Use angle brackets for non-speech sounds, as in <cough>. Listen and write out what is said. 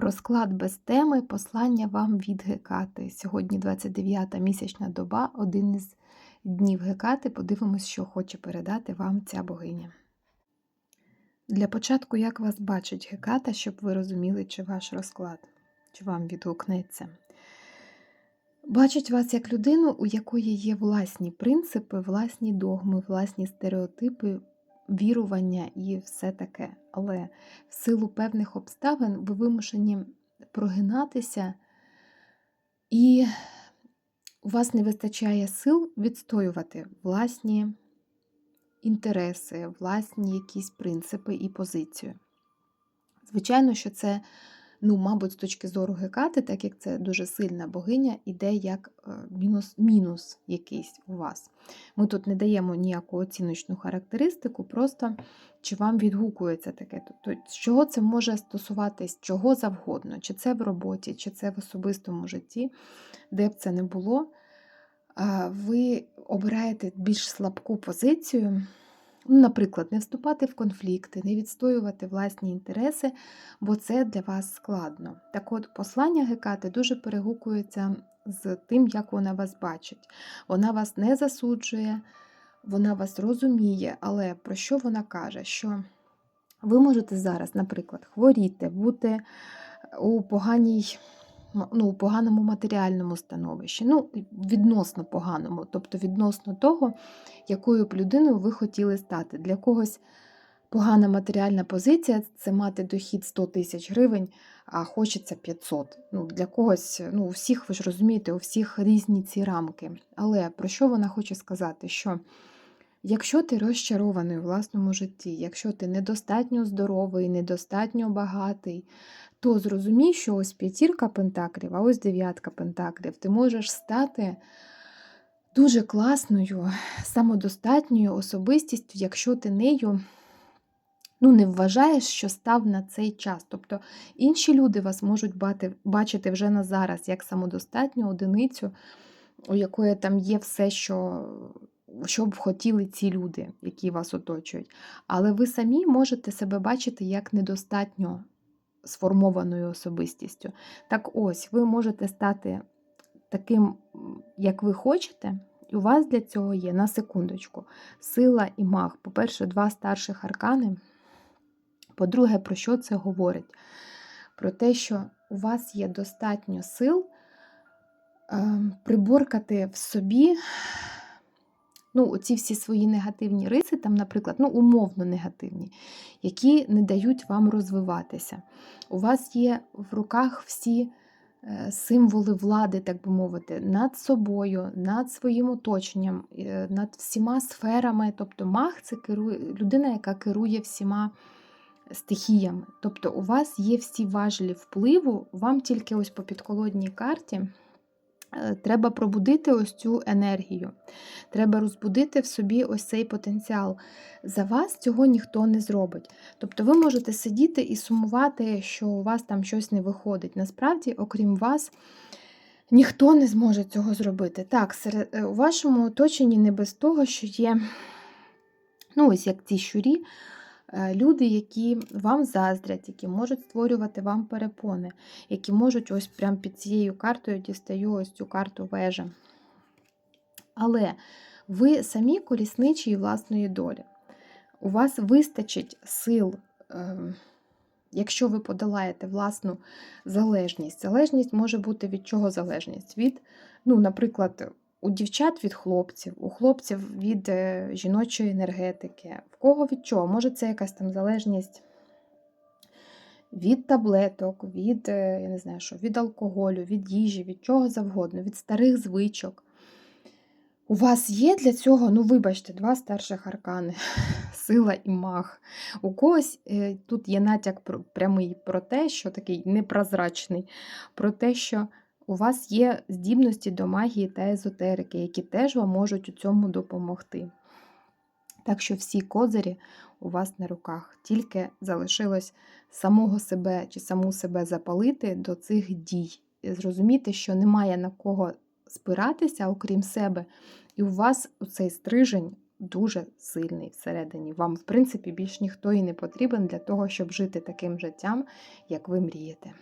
Розклад без теми, послання вам від Гекати. Сьогодні 29-та місячна доба, один із днів Гекати. Подивимось, що хоче передати вам ця богиня. Для початку, як вас бачить Геката, щоб ви розуміли, чи ваш розклад, чи вам відгукнеться. Бачить вас як людину, у якої є власні принципи, власні догми, власні стереотипи, вірування і все таке. Але в силу певних обставин ви вимушені прогинатися, і у вас не вистачає сил відстоювати власні інтереси, власні якісь принципи і позицію. Звичайно, що це, ну, мабуть, з точки зору Гекати, так як це дуже сильна богиня, іде як е, мінус, мінус якийсь у вас. Ми тут не даємо ніяку оціночну характеристику, просто чи вам відгукується таке. Тобто, з чого це може стосуватись, чого завгодно, чи це в роботі, чи це в особистому житті, де б це не було, ви обираєте більш слабку позицію. Ну, Наприклад, не вступати в конфлікти, не відстоювати власні інтереси, бо це для вас складно. Так от, послання Гекати дуже перегукується з тим, як вона вас бачить. Вона вас не засуджує, вона вас розуміє, але про що вона каже? Що ви можете зараз, наприклад, хворіти, бути у поганій. Ну, у поганому матеріальному становищі, ну, відносно поганому, тобто відносно того, якою б людиною ви хотіли стати. Для когось погана матеріальна позиція це мати дохід 100 тисяч гривень, а хочеться 500. Ну, Для когось, ну, у всіх, ви ж розумієте, у всіх різні ці рамки. Але про що вона хоче сказати? Що якщо ти розчарований у власному житті, якщо ти недостатньо здоровий, недостатньо багатий, то зрозумій, що ось п'ятірка пентаклів, а ось дев'ятка пентаклів, ти можеш стати дуже класною, самодостатньою особистістю, якщо ти нею ну, не вважаєш, що став на цей час. Тобто інші люди вас можуть бачити вже на зараз як самодостатню одиницю, у якої там є все, що. Що б хотіли ці люди, які вас оточують. Але ви самі можете себе бачити як недостатньо сформованою особистістю. Так ось, ви можете стати таким, як ви хочете, і у вас для цього є, на секундочку, сила і маг. По-перше, два старших аркани. По-друге, про що це говорить? Про те, що у вас є достатньо сил е, приборкати в собі ну, ці всі свої негативні риси, там, наприклад, ну, умовно негативні, які не дають вам розвиватися. У вас є в руках всі е, символи влади, так би мовити, над собою, над своїм оточенням, е, над всіма сферами. Тобто маг це керує, людина, яка керує всіма. Стихіями. Тобто у вас є всі важелі впливу, вам тільки ось по підколодній карті треба пробудити ось цю енергію. Треба розбудити в собі ось цей потенціал. За вас цього ніхто не зробить. Тобто ви можете сидіти і сумувати, що у вас там щось не виходить. Насправді, окрім вас, ніхто не зможе цього зробити. Так, е, у вашому оточенні не без того, що є, ну, ось як ці щурі. Е, люди, які вам заздрять, які можуть створювати вам перепони, які можуть ось прямо під цією картою дістаю ось цю карту вежа. Але ви самі колісничі власної долі. У вас вистачить сил, ем, якщо ви подолаєте власну залежність. Залежність може бути від чого залежність? Від, ну, наприклад, у дівчат від хлопців, у хлопців від е, жіночої енергетики. В кого від чого? Може, це якась там залежність від таблеток, від е, я не знаю що, від алкоголю, від їжі, від чого завгодно, від старих звичок. У вас є для цього, ну, вибачте, два старших аркани, <laughs> сила і маг. У когось е, тут є натяк прямий про те, що такий непрозрачний, про те, що у вас є здібності до магії та езотерики, які теж вам можуть у цьому допомогти. Так що всі козирі у вас на руках, тільки залишилось самого себе чи саму себе запалити до цих дій. Зрозуміти, що немає на кого спиратися, окрім себе, і у вас цей стрижень дуже сильний всередині. Вам, в принципі, більш ніхто і не потрібен для того, щоб жити таким життям, як ви мрієте.